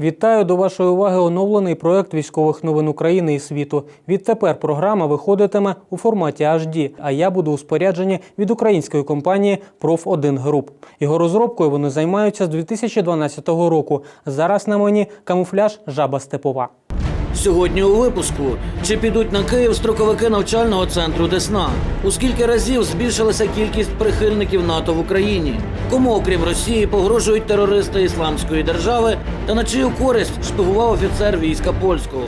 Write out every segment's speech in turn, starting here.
Вітаю до вашої уваги оновлений проект військових новин України і світу. Відтепер програма виходитиме у форматі HD, а я буду у спорядженні від української компанії Prof1 Group. Його розробкою вони займаються з 2012 року. Зараз на мені камуфляж жаба степова. Сьогодні у випуску чи підуть на Київ строковики навчального центру Десна? У скільки разів збільшилася кількість прихильників НАТО в Україні? Кому, окрім Росії, погрожують терористи Ісламської держави та на чию користь шпигував офіцер війська польського?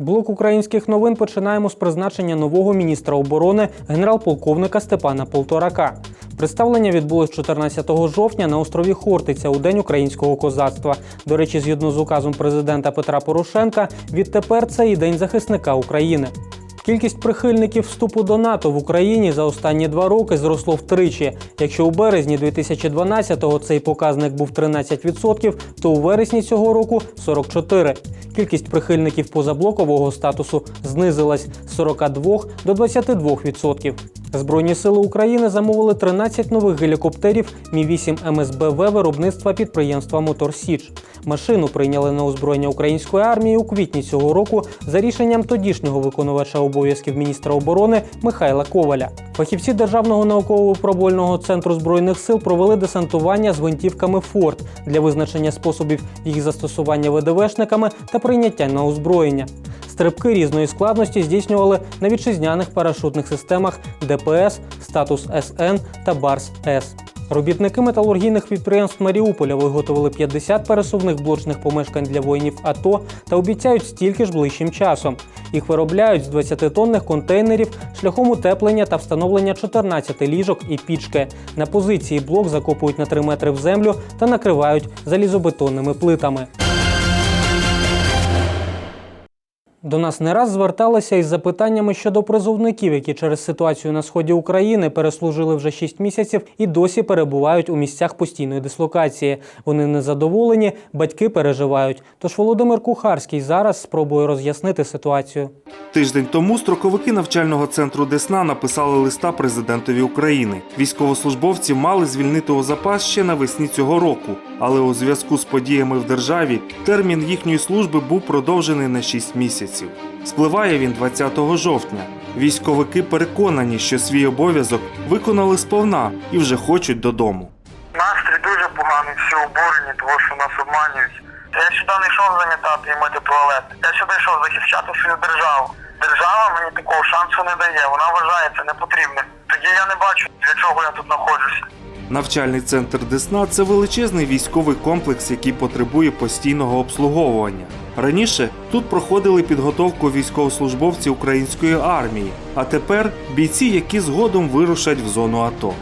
Блок українських новин починаємо з призначення нового міністра оборони генерал-полковника Степана Полторака. Представлення відбулось 14 жовтня на острові Хортиця у День українського козацтва. До речі, згідно з указом президента Петра Порошенка, відтепер це і День захисника України. Кількість прихильників вступу до НАТО в Україні за останні два роки зросло втричі. Якщо у березні 2012-го цей показник був 13%, то у вересні цього року 44%. Кількість прихильників позаблокового статусу знизилась з 42 до 22%. Збройні сили України замовили 13 нових гелікоптерів Мі-8 МСБВ виробництва підприємства Мотор Січ. Машину прийняли на озброєння української армії у квітні цього року за рішенням тодішнього виконувача обов'язків міністра оборони Михайла Коваля. Фахівці Державного науково-пробольного центру збройних сил провели десантування з гвинтівками Форд для визначення способів їх застосування ВДВшниками та прийняття на озброєння. Стрибки різної складності здійснювали на вітчизняних парашутних системах ДПС, статус СН та Барс С. Робітники металургійних підприємств Маріуполя виготовили 50 пересувних блочних помешкань для воїнів АТО та обіцяють стільки ж ближчим часом. Їх виробляють з 20-тонних контейнерів шляхом утеплення та встановлення 14 ліжок і пічки. На позиції блок закопують на 3 метри в землю та накривають залізобетонними плитами. До нас не раз зверталися із запитаннями щодо призовників, які через ситуацію на сході України переслужили вже 6 місяців і досі перебувають у місцях постійної дислокації. Вони незадоволені, батьки переживають. Тож Володимир Кухарський зараз спробує роз'яснити ситуацію. Тиждень тому строковики навчального центру Десна написали листа президентові України. Військовослужбовці мали звільнити у запас ще навесні цього року, але у зв'язку з подіями в державі термін їхньої служби був продовжений на 6 місяців. Спливає він 20 жовтня. Військовики переконані, що свій обов'язок виконали сповна і вже хочуть додому. Настрій дуже поганий, всі обурені, тому що нас обманюють. Я сюди не йшов замітати і мити туалет. Я сюди йшов захищати свою державу. Держава мені такого шансу не дає, вона вважається непотрібним. Тоді я не бачу, для чого я тут знаходжуся. Навчальний центр Десна це величезний військовий комплекс, який потребує постійного обслуговування. Раніше тут проходили підготовку військовослужбовці української армії, а тепер бійці, які згодом вирушать в зону АТО.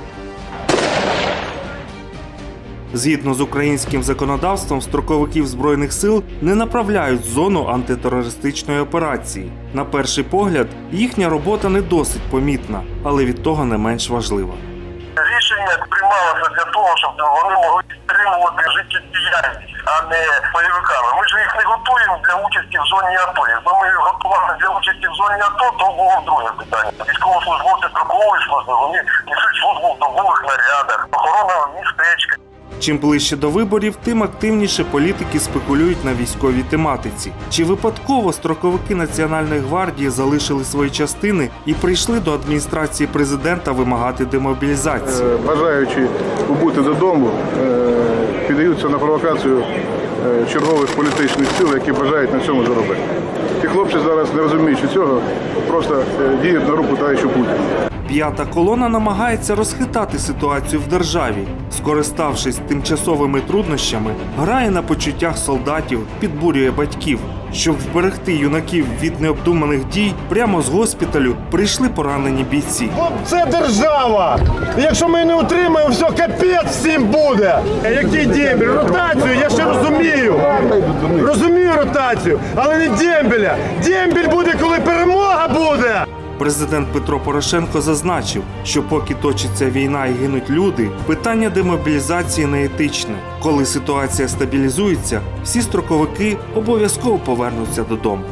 Згідно з українським законодавством, строковиків збройних сил не направляють в зону антитерористичної операції. На перший погляд, їхня робота не досить помітна, але від того не менш важлива. Рішення приймалося для того, щоб вони могли підтримувати життєдіяльність, а не бойовиками. Ми ж їх не готуємо для участі в зоні АТО. Якби ми їх готували для участі в зоні АТО, то було друге питання. Військовослужбовці строкової служби, вони несуть службу в добових нарядах, охорона містечка. Чим ближче до виборів, тим активніше політики спекулюють на військовій тематиці. Чи випадково строковики Національної гвардії залишили свої частини і прийшли до адміністрації президента вимагати демобілізації? Е, бажаючи убути додому, е, піддаються на провокацію е, чергових політичних сил, які бажають на цьому заробити. Ті хлопці зараз, не розуміючи цього, просто діють на руку товарищу Путіну. П'ята колона намагається розхитати ситуацію в державі, скориставшись тимчасовими труднощами, грає на почуттях солдатів, підбурює батьків. Щоб вберегти юнаків від необдуманих дій, прямо з госпіталю прийшли поранені бійці. Це держава! Якщо ми не утримаємо, все, капець всім буде! Який дембель? Ротацію, я ще розумію. Розумію ротацію, але не дембеля. Дембель буде, коли перемога буде! Президент Петро Порошенко зазначив, що поки точиться війна і гинуть люди, питання демобілізації не етичне. Коли ситуація стабілізується, всі строковики обов'язково повернуться додому.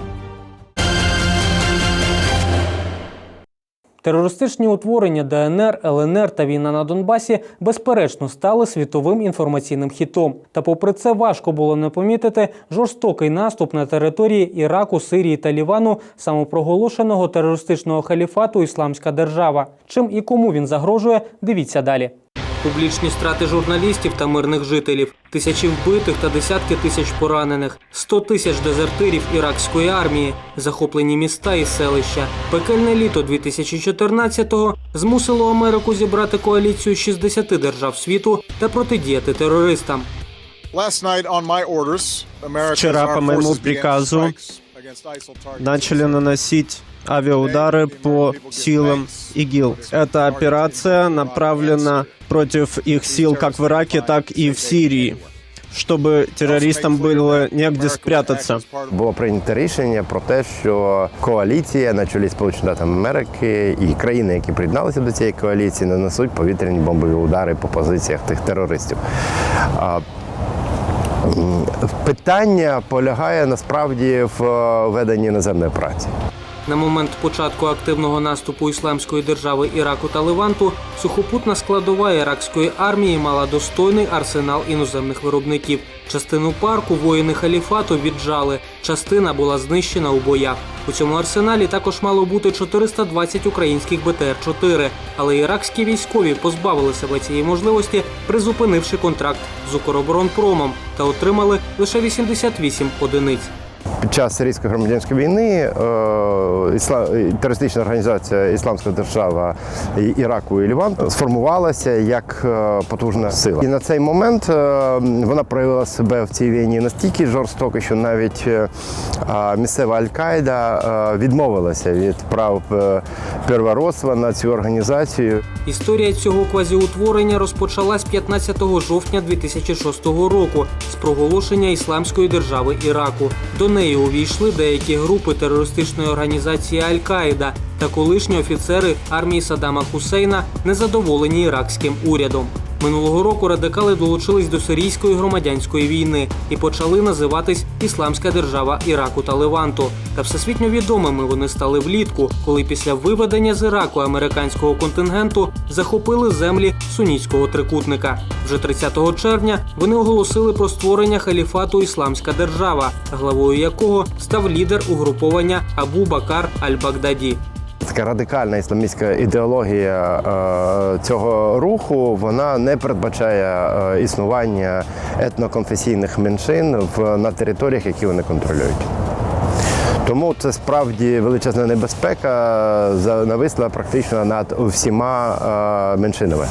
Терористичні утворення ДНР, ЛНР та війна на Донбасі безперечно стали світовим інформаційним хітом. Та попри це важко було не помітити жорстокий наступ на території Іраку, Сирії та Лівану самопроголошеного терористичного халіфату Ісламська держава. Чим і кому він загрожує, дивіться далі. Публічні страти журналістів та мирних жителів, тисячі вбитих та десятки тисяч поранених, 100 тисяч дезертирів іракської армії, захоплені міста і селища. Пекельне літо 2014-го змусило Америку зібрати коаліцію 60 держав світу та протидіяти терористам. Вчера по began приказу strikes against ISIL targets. начали наносить авиаудары по силам ИГИЛ. Эта операция направлена против их сил как в Ираке, так и в Сирии, чтобы террористам было негде спрятаться. Було прийнято рішення про те, що коаліція на чолі Сполучених Штатів Америки і країни, які приєдналися до цієї коаліції, нанесуть повітряні бомбові удари по позиціях тих терористів. Питання полягає насправді в е, веденні наземної праці. На момент початку активного наступу ісламської держави Іраку та Леванту сухопутна складова іракської армії мала достойний арсенал іноземних виробників. Частину парку воїни халіфату віджали, частина була знищена у боях. У цьому арсеналі також мало бути 420 українських БТР-4, але іракські військові позбавили себе цієї можливості, призупинивши контракт з Укроборонпромом та отримали лише 88 одиниць. Під час сирійської громадянської війни е, ісла- терористична організація Ісламська держава Іраку і Ліванту сформувалася як е, потужна сила. І на цей момент е, вона проявила себе в цій війні настільки жорстоко, що навіть місцева Аль-Каїда відмовилася від прав первородства на цю організацію. Історія цього квазіутворення розпочалась 15 жовтня 2006 року з проголошення Ісламської держави Іраку. До неї увійшли деякі групи терористичної організації Аль-Каїда та колишні офіцери армії Саддама Хусейна, незадоволені іракським урядом. Минулого року радикали долучились до сирійської громадянської війни і почали називатись Ісламська держава Іраку та Леванту. Та всесвітньо відомими вони стали влітку, коли після виведення з Іраку американського контингенту захопили землі сунітського трикутника. Вже 30 червня вони оголосили про створення халіфату Ісламська держава, главою якого став лідер угруповання Абу Бакар Аль-Багдаді. Така радикальна ісламістська ідеологія е, цього руху вона не передбачає е, існування етноконфесійних меншин на територіях, які вони контролюють. Тому це справді величезна небезпека за- нависла практично над всіма е, меншинами,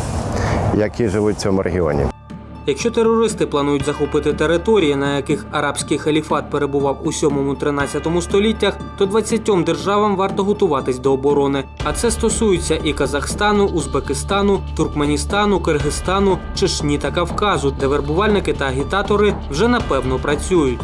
які живуть в цьому регіоні. Якщо терористи планують захопити території, на яких арабський халіфат перебував у 7-13 століттях, то 20 державам варто готуватись до оборони. А це стосується і Казахстану, Узбекистану, Туркменістану, Киргизстану, Чечні та Кавказу, де вербувальники та агітатори вже напевно працюють.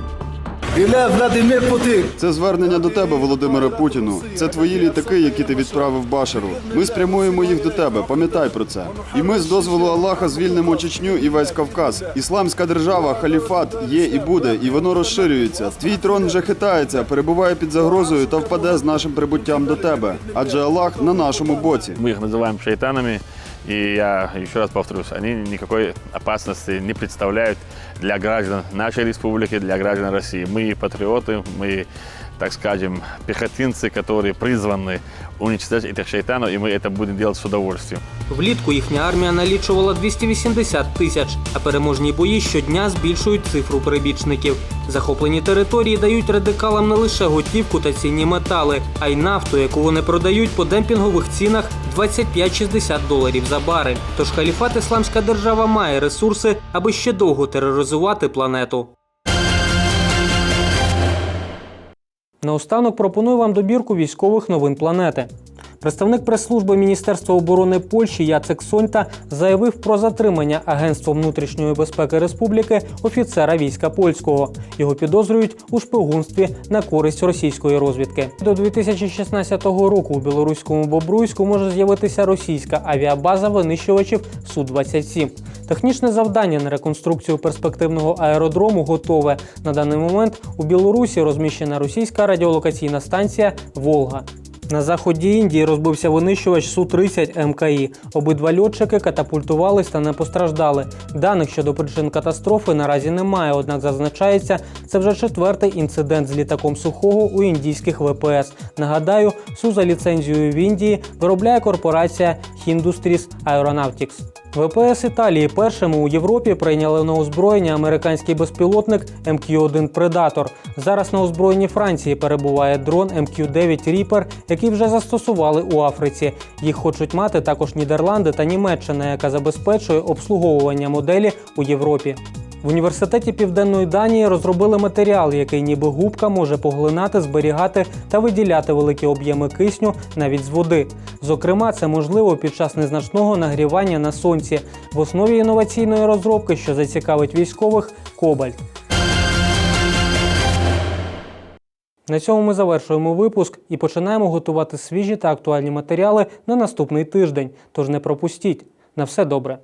Це звернення до тебе, Володимире Путіну. Це твої літаки, які ти відправив Башару. Ми спрямуємо їх до тебе. Пам'ятай про це. І ми з дозволу Аллаха звільнимо Чечню і весь Кавказ. Ісламська держава, халіфат є і буде, і воно розширюється. Твій трон вже хитається, перебуває під загрозою та впаде з нашим прибуттям до тебе. Адже Аллах на нашому боці. Мы их называем шайтанами, и я еще раз повторюсь, они никакой опасности не представляют для граждан нашей республики, для граждан России. Мы патриоты, мы, так скажем, пехотинцы, которые призваны уничтожать этих шайтанов, и мы это будем делать с удовольствием. Влітку їхня армія налічувала 280 тисяч, а переможні бої щодня збільшують цифру прибічників. Захоплені території дають радикалам не лише готівку та цінні метали, а й нафту, яку вони продають по демпінгових цінах 25-60 доларів за барель. Тож халіфат Ісламська держава має ресурси, аби ще довго тероризувати планету. Наостанок пропоную вам добірку військових новин планети. Представник прес-служби Міністерства оборони Польщі Яцек Соньта заявив про затримання Агентством внутрішньої безпеки республіки офіцера війська польського. Його підозрюють у шпигунстві на користь російської розвідки. До 2016 року у білоруському Бобруйську може з'явитися російська авіабаза винищувачів Су-27. Технічне завдання на реконструкцію перспективного аеродрому готове. На даний момент у Білорусі розміщена російська радіолокаційна станція Волга. На заході Індії розбився винищувач Су-30 МКІ. Обидва льотчики катапультувались та не постраждали. Даних щодо причин катастрофи наразі немає, однак зазначається, це вже четвертий інцидент з літаком сухого у індійських ВПС. Нагадаю, Су за ліцензією в Індії виробляє корпорація Hindustries Aeronautics. ВПС Італії першими у Європі прийняли на озброєння американський безпілотник МК-1 Предатор. Зараз на озброєнні Франції перебуває дрон МК-9 Ріпер, який вже застосували у Африці. Їх хочуть мати також Нідерланди та Німеччина, яка забезпечує обслуговування моделі у Європі. В університеті Південної Данії розробили матеріал, який ніби губка може поглинати, зберігати та виділяти великі об'єми кисню навіть з води. Зокрема, це можливо під час незначного нагрівання на сонці. В основі інноваційної розробки, що зацікавить військових, кобальт. На цьому ми завершуємо випуск і починаємо готувати свіжі та актуальні матеріали на наступний тиждень. Тож не пропустіть. На все добре.